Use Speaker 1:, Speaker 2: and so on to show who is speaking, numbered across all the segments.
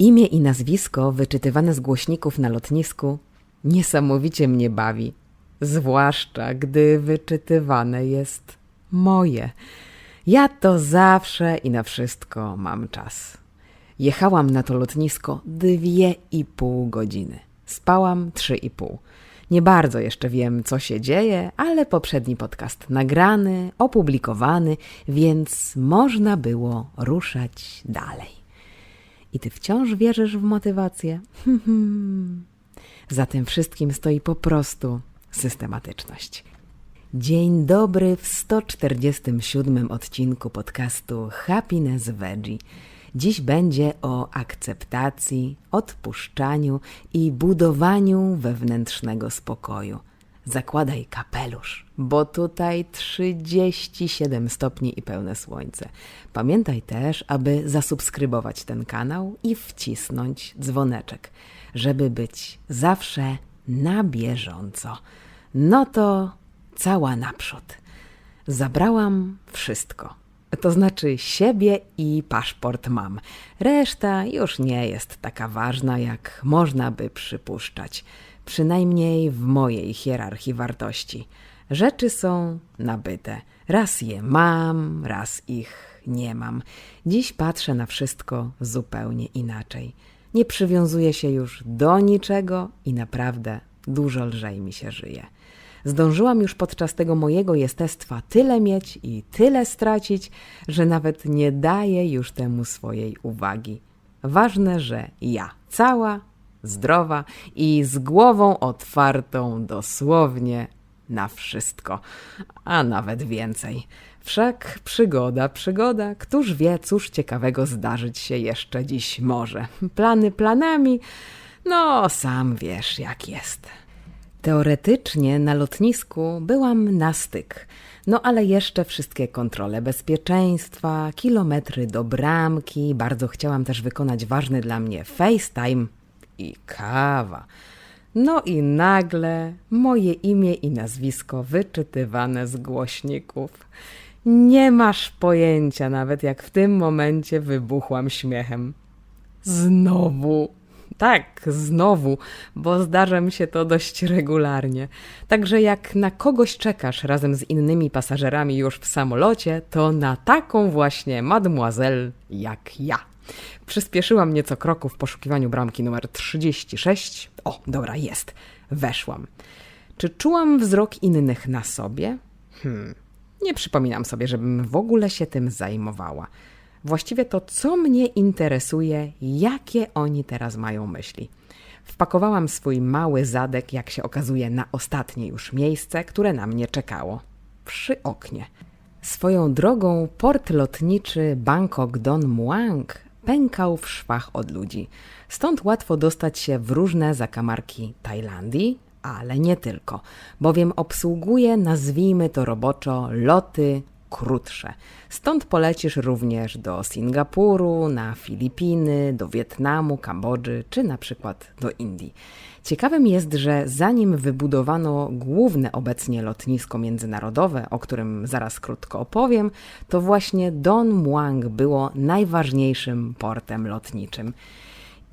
Speaker 1: Imię i nazwisko wyczytywane z głośników na lotnisku niesamowicie mnie bawi, zwłaszcza gdy wyczytywane jest moje. Ja to zawsze i na wszystko mam czas. Jechałam na to lotnisko dwie i pół godziny. Spałam trzy i pół. Nie bardzo jeszcze wiem, co się dzieje, ale poprzedni podcast nagrany, opublikowany, więc można było ruszać dalej. I ty wciąż wierzysz w motywację? Za tym wszystkim stoi po prostu systematyczność. Dzień dobry w 147 odcinku podcastu Happiness Veggie. Dziś będzie o akceptacji, odpuszczaniu i budowaniu wewnętrznego spokoju. Zakładaj kapelusz, bo tutaj 37 stopni i pełne słońce. Pamiętaj też, aby zasubskrybować ten kanał i wcisnąć dzwoneczek, żeby być zawsze na bieżąco. No to cała naprzód. Zabrałam wszystko. To znaczy siebie i paszport mam. Reszta już nie jest taka ważna, jak można by przypuszczać. Przynajmniej w mojej hierarchii wartości. Rzeczy są nabyte. Raz je mam, raz ich nie mam. Dziś patrzę na wszystko zupełnie inaczej. Nie przywiązuję się już do niczego i naprawdę dużo lżej mi się żyje. Zdążyłam już podczas tego mojego jestestwa tyle mieć i tyle stracić, że nawet nie daję już temu swojej uwagi. Ważne, że ja cała, zdrowa i z głową otwartą dosłownie na wszystko, a nawet więcej. Wszak przygoda, przygoda, któż wie, cóż ciekawego zdarzyć się jeszcze dziś może. Plany planami, no sam wiesz jak jest. Teoretycznie na lotnisku byłam na styk, no ale jeszcze wszystkie kontrole bezpieczeństwa, kilometry do bramki, bardzo chciałam też wykonać ważny dla mnie FaceTime i kawa. No i nagle moje imię i nazwisko wyczytywane z głośników. Nie masz pojęcia nawet, jak w tym momencie wybuchłam śmiechem. Znowu tak, znowu, bo zdarza mi się to dość regularnie. Także jak na kogoś czekasz razem z innymi pasażerami już w samolocie, to na taką właśnie mademoiselle jak ja. Przyspieszyłam nieco kroku w poszukiwaniu bramki numer 36. O, dobra, jest. Weszłam. Czy czułam wzrok innych na sobie? Hmm, nie przypominam sobie, żebym w ogóle się tym zajmowała. Właściwie to, co mnie interesuje, jakie oni teraz mają myśli. Wpakowałam swój mały zadek, jak się okazuje, na ostatnie już miejsce, które na mnie czekało przy oknie. Swoją drogą port lotniczy Bangkok Don Muang pękał w szwach od ludzi. Stąd łatwo dostać się w różne zakamarki Tajlandii, ale nie tylko, bowiem obsługuje, nazwijmy to roboczo, loty krótsze. Stąd polecisz również do Singapuru, na Filipiny, do Wietnamu, Kambodży czy na przykład do Indii. Ciekawym jest, że zanim wybudowano główne obecnie lotnisko międzynarodowe, o którym zaraz krótko opowiem, to właśnie Don Muang było najważniejszym portem lotniczym.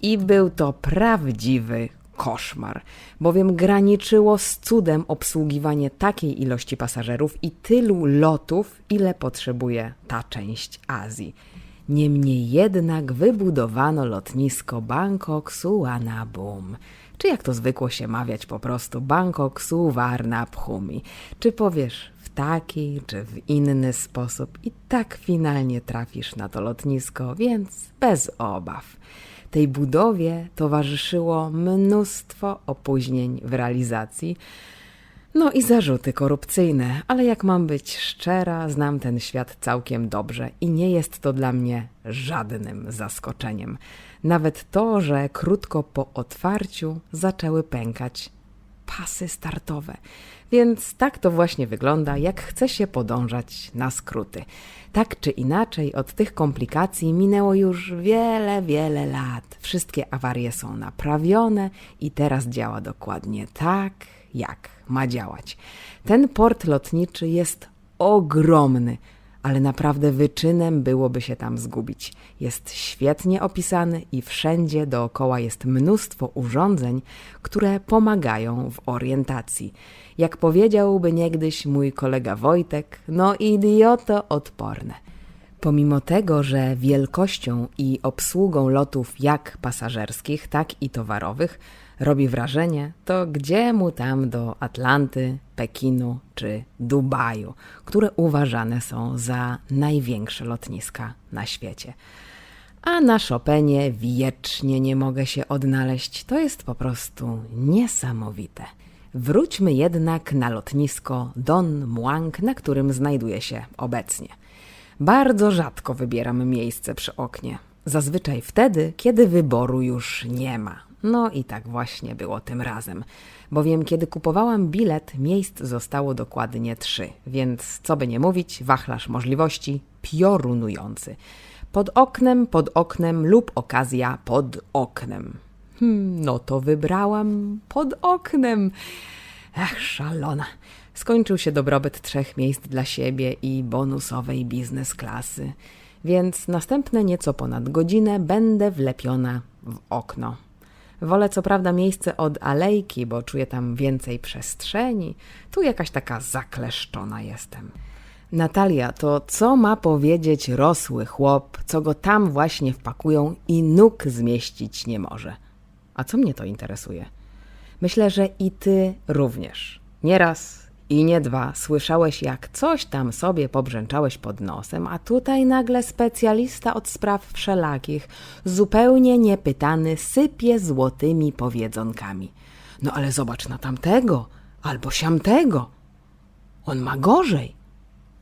Speaker 1: I był to prawdziwy koszmar, bowiem graniczyło z cudem obsługiwanie takiej ilości pasażerów i tylu lotów, ile potrzebuje ta część Azji. Niemniej jednak wybudowano lotnisko Bangkok Suvarnabhumi, czy jak to zwykło się mawiać po prostu Bangkok Suvarnabhumi. Czy powiesz w taki czy w inny sposób i tak finalnie trafisz na to lotnisko, więc bez obaw. Tej budowie towarzyszyło mnóstwo opóźnień w realizacji, no i zarzuty korupcyjne, ale jak mam być szczera, znam ten świat całkiem dobrze i nie jest to dla mnie żadnym zaskoczeniem. Nawet to, że krótko po otwarciu zaczęły pękać pasy startowe. Więc tak to właśnie wygląda, jak chce się podążać na skróty. Tak czy inaczej, od tych komplikacji minęło już wiele, wiele lat. Wszystkie awarie są naprawione i teraz działa dokładnie tak, jak ma działać. Ten port lotniczy jest ogromny, ale naprawdę wyczynem byłoby się tam zgubić. Jest świetnie opisany i wszędzie dookoła jest mnóstwo urządzeń, które pomagają w orientacji. Jak powiedziałby niegdyś mój kolega Wojtek, no idioto odporne. Pomimo tego, że wielkością i obsługą lotów jak pasażerskich, tak i towarowych robi wrażenie, to gdzie mu tam do Atlanty, Pekinu czy Dubaju, które uważane są za największe lotniska na świecie. A na Chopinie wiecznie nie mogę się odnaleźć. To jest po prostu niesamowite. Wróćmy jednak na lotnisko Don Muang, na którym znajduję się obecnie. Bardzo rzadko wybieram miejsce przy oknie. Zazwyczaj wtedy, kiedy wyboru już nie ma. No i tak właśnie było tym razem. Bowiem kiedy kupowałam bilet, miejsc zostało dokładnie trzy, więc co by nie mówić, wachlarz możliwości piorunujący. Pod oknem, pod oknem lub okazja pod oknem. Hmm, no to wybrałam pod oknem. Ach, szalona. Skończył się dobrobyt trzech miejsc dla siebie i bonusowej biznes klasy, więc następne nieco ponad godzinę będę wlepiona w okno. Wolę co prawda miejsce od alejki, bo czuję tam więcej przestrzeni. Tu jakaś taka zakleszczona jestem. Natalia, to co ma powiedzieć rosły chłop, co go tam właśnie wpakują i nóg zmieścić nie może? A co mnie to interesuje? Myślę, że i ty również. Nieraz i nie dwa słyszałeś, jak coś tam sobie pobrzęczałeś pod nosem, a tutaj nagle specjalista od spraw wszelakich, zupełnie niepytany, sypie złotymi powiedzonkami. No ale zobacz na tamtego, albo siamtego. On ma gorzej.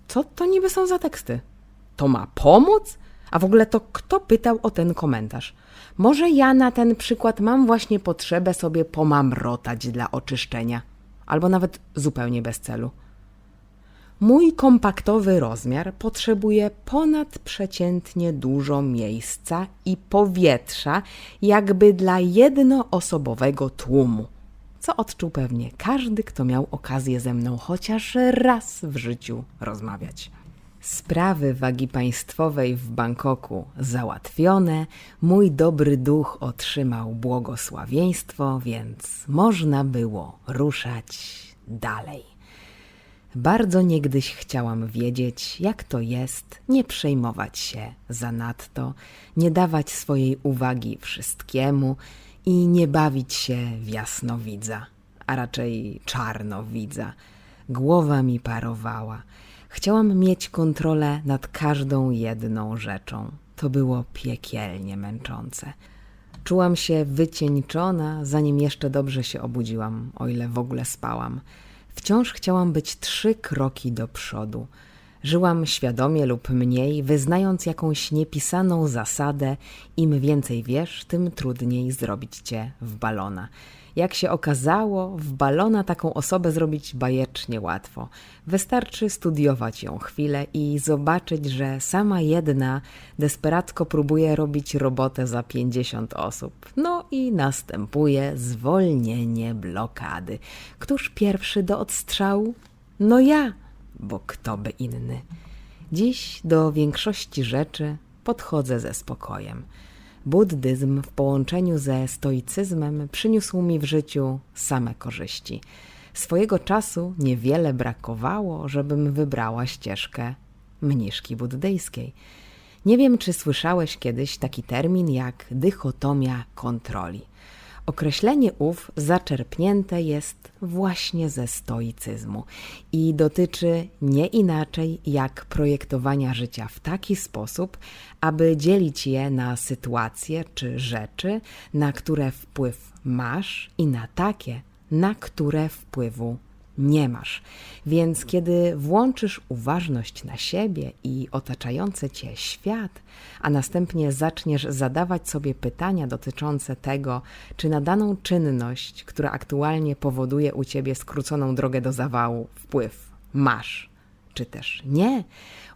Speaker 1: Co to niby są za teksty? To ma pomóc? A w ogóle to kto pytał o ten komentarz? Może ja na ten przykład mam właśnie potrzebę sobie pomamrotać dla oczyszczenia, albo nawet zupełnie bez celu. Mój kompaktowy rozmiar potrzebuje ponadprzeciętnie dużo miejsca i powietrza, jakby dla jednoosobowego tłumu, co odczuł pewnie każdy, kto miał okazję ze mną chociaż raz w życiu rozmawiać. Sprawy wagi państwowej w Bangkoku załatwione, mój dobry duch otrzymał błogosławieństwo, więc można było ruszać dalej. Bardzo niegdyś chciałam wiedzieć, jak to jest nie przejmować się zanadto, nie dawać swojej uwagi wszystkiemu i nie bawić się w jasnowidza, a raczej czarnowidza. Głowa mi parowała. Chciałam mieć kontrolę nad każdą jedną rzeczą. To było piekielnie męczące. Czułam się wycieńczona, zanim jeszcze dobrze się obudziłam, o ile w ogóle spałam. Wciąż chciałam być trzy kroki do przodu. Żyłam świadomie lub mniej, wyznając jakąś niepisaną zasadę: im więcej wiesz, tym trudniej zrobić cię w balona. Jak się okazało, w balona taką osobę zrobić bajecznie łatwo. Wystarczy studiować ją chwilę i zobaczyć, że sama jedna desperacko próbuje robić robotę za 50 osób. No i następuje zwolnienie blokady. Któż pierwszy do odstrzału? No ja, bo kto by inny. Dziś do większości rzeczy podchodzę ze spokojem. Buddyzm w połączeniu ze stoicyzmem przyniósł mi w życiu same korzyści. Swojego czasu niewiele brakowało, żebym wybrała ścieżkę mniszki buddyjskiej. Nie wiem, czy słyszałeś kiedyś taki termin jak dychotomia kontroli. Określenie ów zaczerpnięte jest właśnie ze stoicyzmu i dotyczy nie inaczej jak projektowania życia w taki sposób, aby dzielić je na sytuacje czy rzeczy, na które wpływ masz i na takie, na które wpływu nie masz. Więc kiedy włączysz uważność na siebie i otaczający cię świat, a następnie zaczniesz zadawać sobie pytania dotyczące tego, czy na daną czynność, która aktualnie powoduje u ciebie skróconą drogę do zawału, wpływ masz, czy też nie,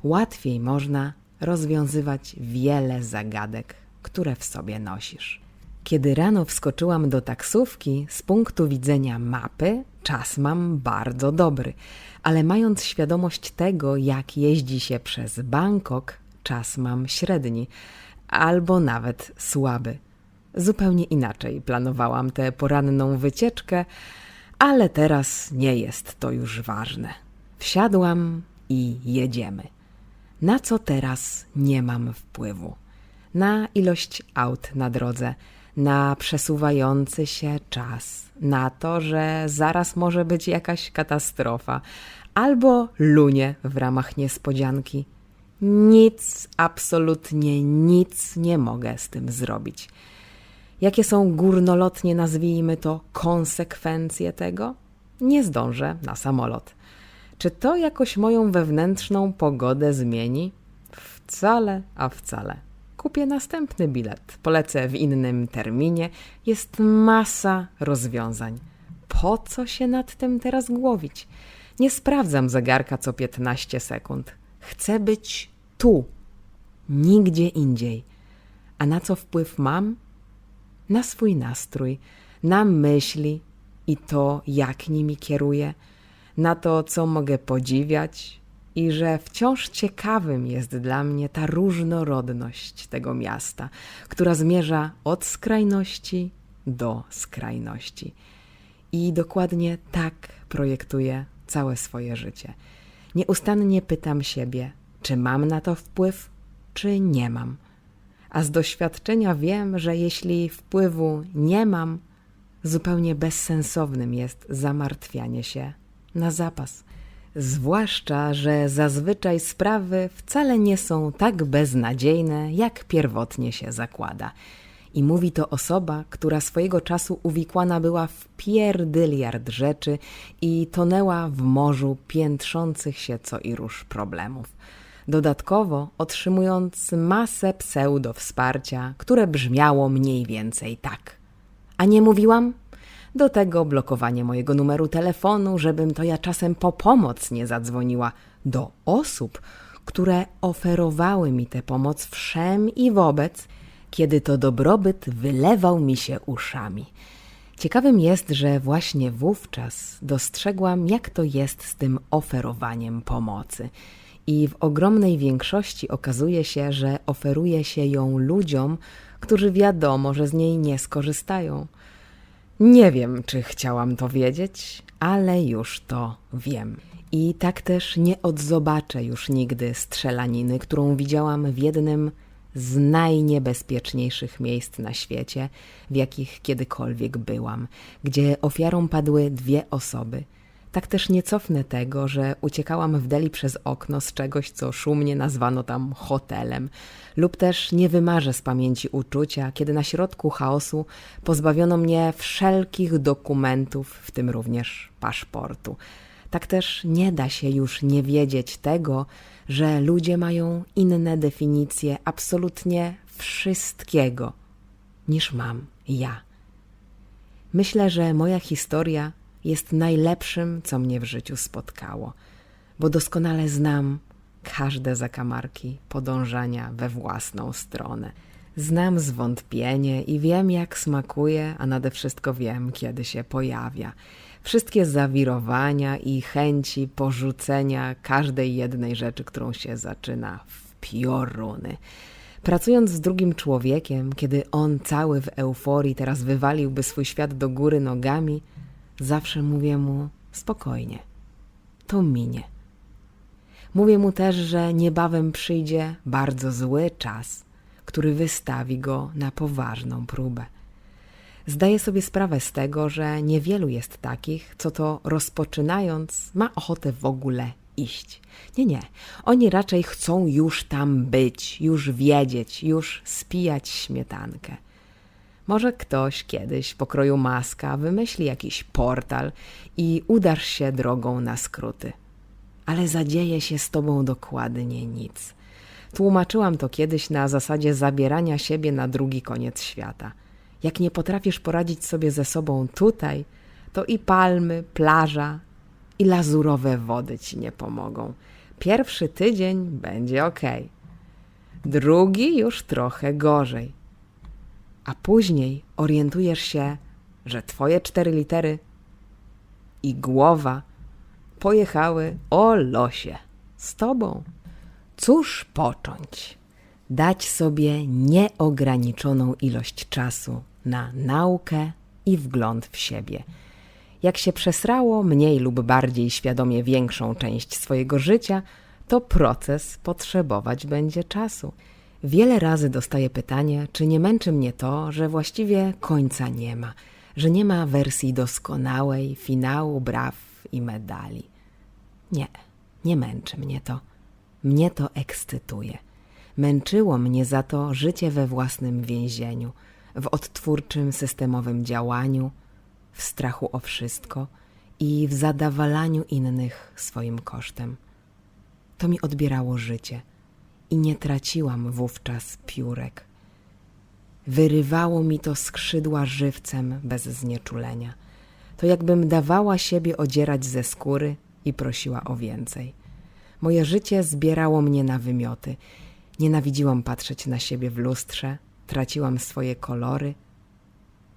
Speaker 1: łatwiej można rozwiązywać wiele zagadek, które w sobie nosisz. Kiedy rano wskoczyłam do taksówki, z punktu widzenia mapy, czas mam bardzo dobry, ale mając świadomość tego, jak jeździ się przez Bangkok, czas mam średni albo nawet słaby. Zupełnie inaczej planowałam tę poranną wycieczkę, ale teraz nie jest to już ważne. Wsiadłam i jedziemy. Na co teraz nie mam wpływu? Na ilość aut na drodze, na przesuwający się czas, na to, że zaraz może być jakaś katastrofa albo lunie w ramach niespodzianki. Nic, absolutnie nic nie mogę z tym zrobić. Jakie są górnolotnie, nazwijmy to, konsekwencje tego? Nie zdążę na samolot. Czy to jakoś moją wewnętrzną pogodę zmieni? Wcale, a wcale. Kupię następny bilet, polecę w innym terminie. Jest masa rozwiązań. Po co się nad tym teraz głowić? Nie sprawdzam zegarka co 15 sekund. Chcę być tu, nigdzie indziej. A na co wpływ mam? Na swój nastrój, na myśli i to, jak nimi kieruję, na to, co mogę podziwiać, i że wciąż ciekawym jest dla mnie ta różnorodność tego miasta, która zmierza od skrajności do skrajności. I dokładnie tak projektuję całe swoje życie. Nieustannie pytam siebie, czy mam na to wpływ, czy nie mam. A z doświadczenia wiem, że jeśli wpływu nie mam, zupełnie bezsensownym jest zamartwianie się na zapas. Zwłaszcza, że zazwyczaj sprawy wcale nie są tak beznadziejne, jak pierwotnie się zakłada. I mówi to osoba, która swojego czasu uwikłana była w pierdyliard rzeczy i tonęła w morzu piętrzących się co i róż problemów. Dodatkowo otrzymując masę pseudo wsparcia, które brzmiało mniej więcej tak. A nie mówiłam? Do tego blokowanie mojego numeru telefonu, żebym to ja czasem po pomoc nie zadzwoniła do osób, które oferowały mi tę pomoc wszem i wobec, kiedy to dobrobyt wylewał mi się uszami. Ciekawym jest, że właśnie wówczas dostrzegłam, jak to jest z tym oferowaniem pomocy. I w ogromnej większości okazuje się, że oferuje się ją ludziom, którzy wiadomo, że z niej nie skorzystają. Nie wiem, czy chciałam to wiedzieć, ale już to wiem. I tak też nie odzobaczę już nigdy strzelaniny, którą widziałam w jednym z najniebezpieczniejszych miejsc na świecie, w jakich kiedykolwiek byłam, gdzie ofiarą padły dwie osoby – tak też nie cofnę tego, że uciekałam w Deli przez okno z czegoś, co szumnie nazwano tam hotelem, lub też nie wymarzę z pamięci uczucia, kiedy na środku chaosu pozbawiono mnie wszelkich dokumentów, w tym również paszportu. Tak też nie da się już nie wiedzieć tego, że ludzie mają inne definicje absolutnie wszystkiego niż mam ja. Myślę, że moja historia jest najlepszym, co mnie w życiu spotkało, bo doskonale znam każde zakamarki podążania we własną stronę. Znam zwątpienie i wiem, jak smakuje, a nade wszystko wiem, kiedy się pojawia. Wszystkie zawirowania i chęci porzucenia każdej jednej rzeczy, którą się zaczyna w pioruny. Pracując z drugim człowiekiem, kiedy on cały w euforii teraz wywaliłby swój świat do góry nogami, Zawsze mówię mu spokojnie, to minie. Mówię mu też, że niebawem przyjdzie bardzo zły czas, który wystawi go na poważną próbę. Zdaję sobie sprawę z tego, że niewielu jest takich, co to rozpoczynając ma ochotę w ogóle iść. Nie, nie. Oni raczej chcą już tam być, już wiedzieć, już spijać śmietankę. Może ktoś kiedyś pokroju maska wymyśli jakiś portal i udasz się drogą na skróty. Ale zadzieje się z tobą dokładnie nic. Tłumaczyłam to kiedyś na zasadzie zabierania siebie na drugi koniec świata. Jak nie potrafisz poradzić sobie ze sobą tutaj, to i palmy, plaża i lazurowe wody ci nie pomogą. Pierwszy tydzień będzie ok, drugi już trochę gorzej a później orientujesz się, że twoje cztery litery i głowa pojechały o losie z tobą. Cóż począć? Dać sobie nieograniczoną ilość czasu na naukę i wgląd w siebie. Jak się przesrało mniej lub bardziej świadomie większą część swojego życia, to proces potrzebować będzie czasu. Wiele razy dostaję pytanie, czy nie męczy mnie to, że właściwie końca nie ma, że nie ma wersji doskonałej, finału, braw i medali. Nie, nie męczy mnie to. Mnie to ekscytuje. Męczyło mnie za to życie we własnym więzieniu, w odtwórczym systemowym działaniu, w strachu o wszystko i w zadawalaniu innych swoim kosztem. To mi odbierało życie i nie traciłam wówczas piórek. Wyrywało mi to skrzydła żywcem bez znieczulenia. To jakbym dawała siebie odzierać ze skóry i prosiła o więcej. Moje życie zbierało mnie na wymioty. Nienawidziłam patrzeć na siebie w lustrze, traciłam swoje kolory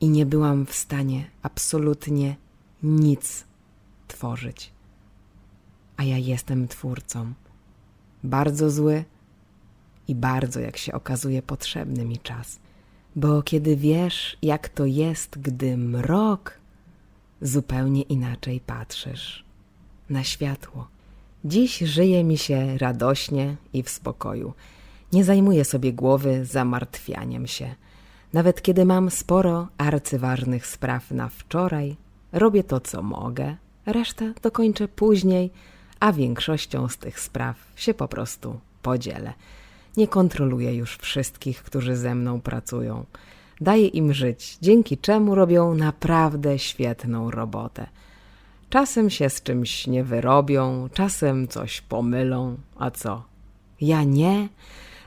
Speaker 1: i nie byłam w stanie absolutnie nic tworzyć. A ja jestem twórcą. Bardzo zły i bardzo, jak się okazuje, potrzebny mi czas. Bo kiedy wiesz, jak to jest, gdy mrok, zupełnie inaczej patrzysz na światło. Dziś żyje mi się radośnie i w spokoju. Nie zajmuję sobie głowy zamartwianiem się. Nawet kiedy mam sporo arcyważnych spraw na wczoraj, robię to, co mogę, resztę dokończę później, a większością z tych spraw się po prostu podzielę. Nie kontroluję już wszystkich, którzy ze mną pracują. Daję im żyć, dzięki czemu robią naprawdę świetną robotę. Czasem się z czymś nie wyrobią, czasem coś pomylą, a co? Ja nie.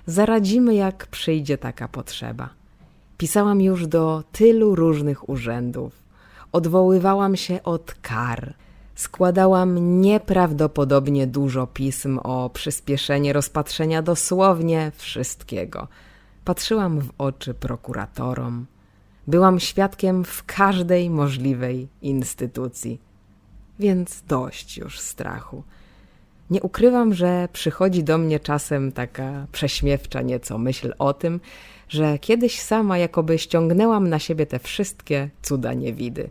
Speaker 1: Zaradzimy, jak przyjdzie taka potrzeba. Pisałam już do tylu różnych urzędów. Odwoływałam się od kar. Składałam nieprawdopodobnie dużo pism o przyspieszenie rozpatrzenia dosłownie wszystkiego. Patrzyłam w oczy prokuratorom. Byłam świadkiem w każdej możliwej instytucji. Więc dość już strachu. Nie ukrywam, że przychodzi do mnie czasem taka prześmiewcza nieco myśl o tym, że kiedyś sama jakoby ściągnęłam na siebie te wszystkie cuda niewidy.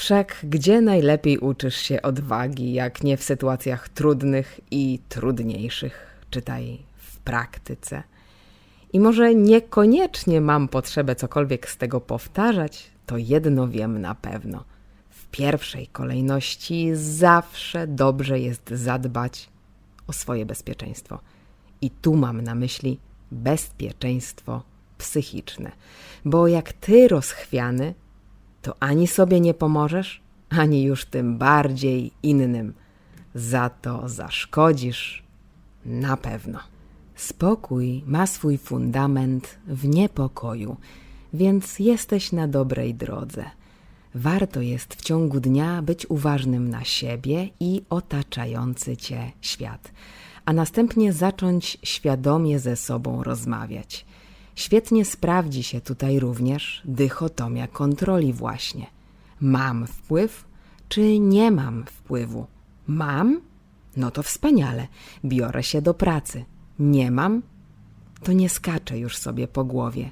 Speaker 1: Wszak gdzie najlepiej uczysz się odwagi, jak nie w sytuacjach trudnych i trudniejszych, czytaj w praktyce. I może niekoniecznie mam potrzebę cokolwiek z tego powtarzać, to jedno wiem na pewno. W pierwszej kolejności zawsze dobrze jest zadbać o swoje bezpieczeństwo. I tu mam na myśli bezpieczeństwo psychiczne. Bo jak ty rozchwiany, to ani sobie nie pomożesz, ani już tym bardziej innym. Za to zaszkodzisz na pewno. Spokój ma swój fundament w niepokoju, więc jesteś na dobrej drodze. Warto jest w ciągu dnia być uważnym na siebie i otaczający cię świat, a następnie zacząć świadomie ze sobą rozmawiać. Świetnie sprawdzi się tutaj również dychotomia kontroli właśnie. Mam wpływ, czy nie mam wpływu? Mam? No to wspaniale, biorę się do pracy. Nie mam? To nie skaczę już sobie po głowie.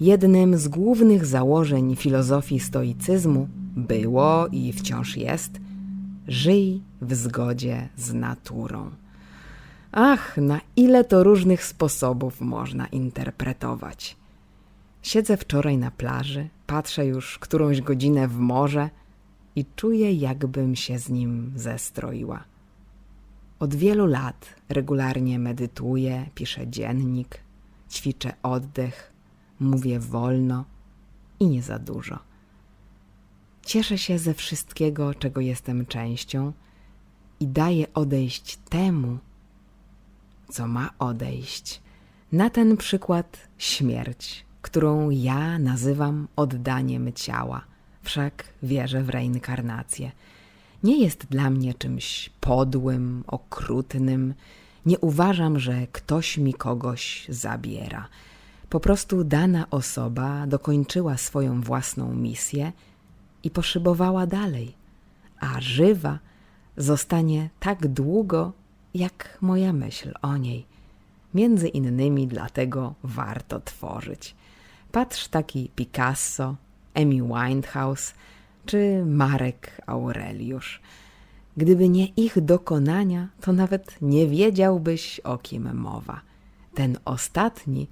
Speaker 1: Jednym z głównych założeń filozofii stoicyzmu było i wciąż jest żyj w zgodzie z naturą. Ach, na ile to różnych sposobów można interpretować. Siedzę wczoraj na plaży, patrzę już którąś godzinę w morze i czuję, jakbym się z nim zestroiła. Od wielu lat regularnie medytuję, piszę dziennik, ćwiczę oddech, mówię wolno i nie za dużo. Cieszę się ze wszystkiego, czego jestem częścią i daję odejść temu, co ma odejść. Na ten przykład śmierć, którą ja nazywam oddaniem ciała, wszak wierzę w reinkarnację. Nie jest dla mnie czymś podłym, okrutnym. Nie uważam, że ktoś mi kogoś zabiera. Po prostu dana osoba dokończyła swoją własną misję i poszybowała dalej, a żywa zostanie tak długo, jak moja myśl o niej. Między innymi dlatego warto tworzyć. Patrz taki Picasso, Amy Winehouse czy Marek Aureliusz. Gdyby nie ich dokonania, to nawet nie wiedziałbyś, o kim mowa. Ten ostatni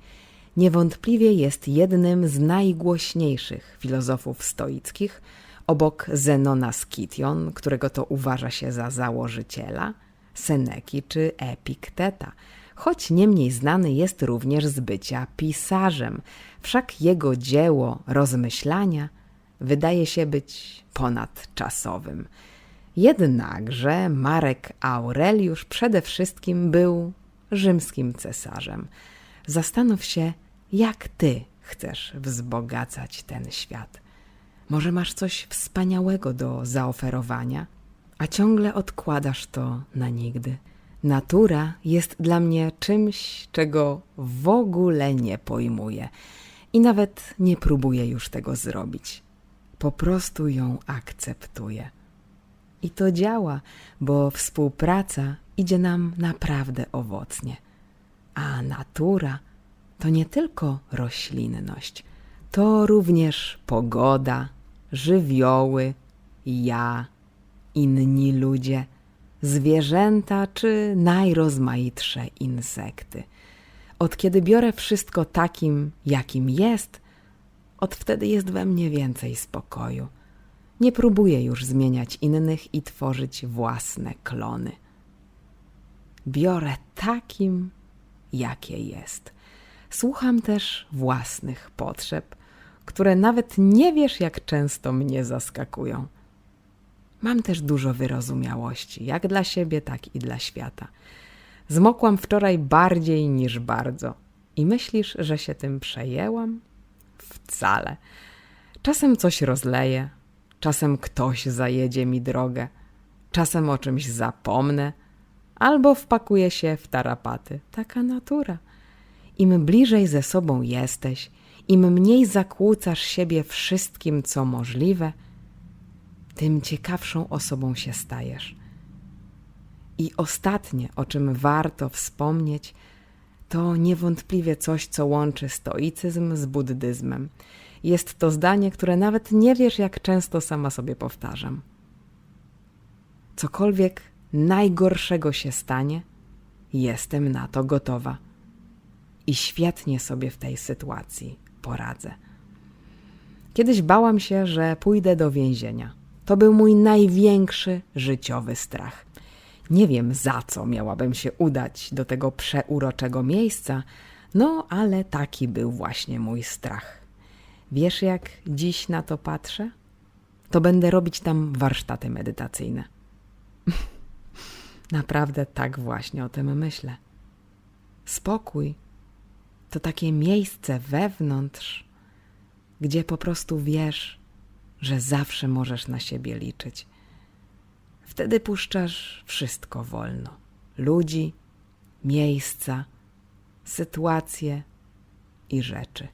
Speaker 1: niewątpliwie jest jednym z najgłośniejszych filozofów stoickich, obok Zenona Skition, którego to uważa się za założyciela, Seneki czy Epikteta, choć niemniej znany jest również z bycia pisarzem, wszak jego dzieło rozmyślania wydaje się być ponadczasowym. Jednakże Marek Aureliusz przede wszystkim był rzymskim cesarzem. Zastanów się, jak ty chcesz wzbogacać ten świat. Może masz coś wspaniałego do zaoferowania, a ciągle odkładasz to na nigdy. Natura jest dla mnie czymś, czego w ogóle nie pojmuję i nawet nie próbuję już tego zrobić. Po prostu ją akceptuję. I to działa, bo współpraca idzie nam naprawdę owocnie. A natura to nie tylko roślinność, to również pogoda, żywioły, ja, inni ludzie, zwierzęta czy najrozmaitsze insekty. Od kiedy biorę wszystko takim, jakim jest, od wtedy jest we mnie więcej spokoju. Nie próbuję już zmieniać innych i tworzyć własne klony. Biorę takim, jakie jest. Słucham też własnych potrzeb, które nawet nie wiesz, jak często mnie zaskakują. Mam też dużo wyrozumiałości, jak dla siebie, tak i dla świata. Zmokłam wczoraj bardziej niż bardzo. I myślisz, że się tym przejęłam? Wcale. Czasem coś rozleję, czasem ktoś zajedzie mi drogę, czasem o czymś zapomnę, albo wpakuję się w tarapaty. Taka natura. Im bliżej ze sobą jesteś, im mniej zakłócasz siebie wszystkim, co możliwe, tym ciekawszą osobą się stajesz. I ostatnie, o czym warto wspomnieć, to niewątpliwie coś, co łączy stoicyzm z buddyzmem. Jest to zdanie, które nawet nie wiesz, jak często sama sobie powtarzam. Cokolwiek najgorszego się stanie, jestem na to gotowa. I świetnie sobie w tej sytuacji poradzę. Kiedyś bałam się, że pójdę do więzienia. To był mój największy życiowy strach. Nie wiem, za co miałabym się udać do tego przeuroczego miejsca, no ale taki był właśnie mój strach. Wiesz, jak dziś na to patrzę? To będę robić tam warsztaty medytacyjne. Naprawdę tak właśnie o tym myślę. Spokój to takie miejsce wewnątrz, gdzie po prostu wiesz, że zawsze możesz na siebie liczyć. Wtedy puszczasz wszystko wolno: ludzi, miejsca, sytuacje i rzeczy.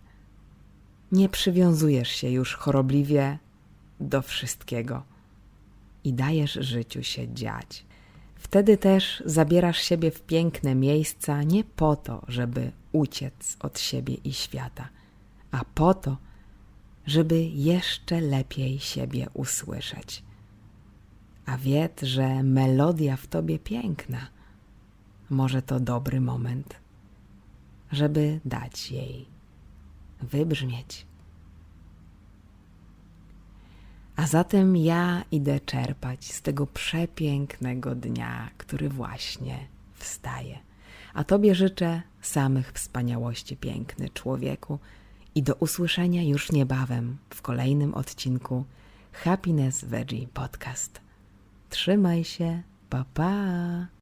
Speaker 1: Nie przywiązujesz się już chorobliwie do wszystkiego i dajesz życiu się dziać. Wtedy też zabierasz siebie w piękne miejsca nie po to, żeby uciec od siebie i świata, a po to, żeby jeszcze lepiej siebie usłyszeć. A wiedz, że melodia w tobie piękna. Może to dobry moment, żeby dać jej wybrzmieć. A zatem ja idę czerpać z tego przepięknego dnia, który właśnie wstaje. A Tobie życzę samych wspaniałości, piękny człowieku, i do usłyszenia już niebawem w kolejnym odcinku Happiness Veggie Podcast. Trzymaj się, pa pa!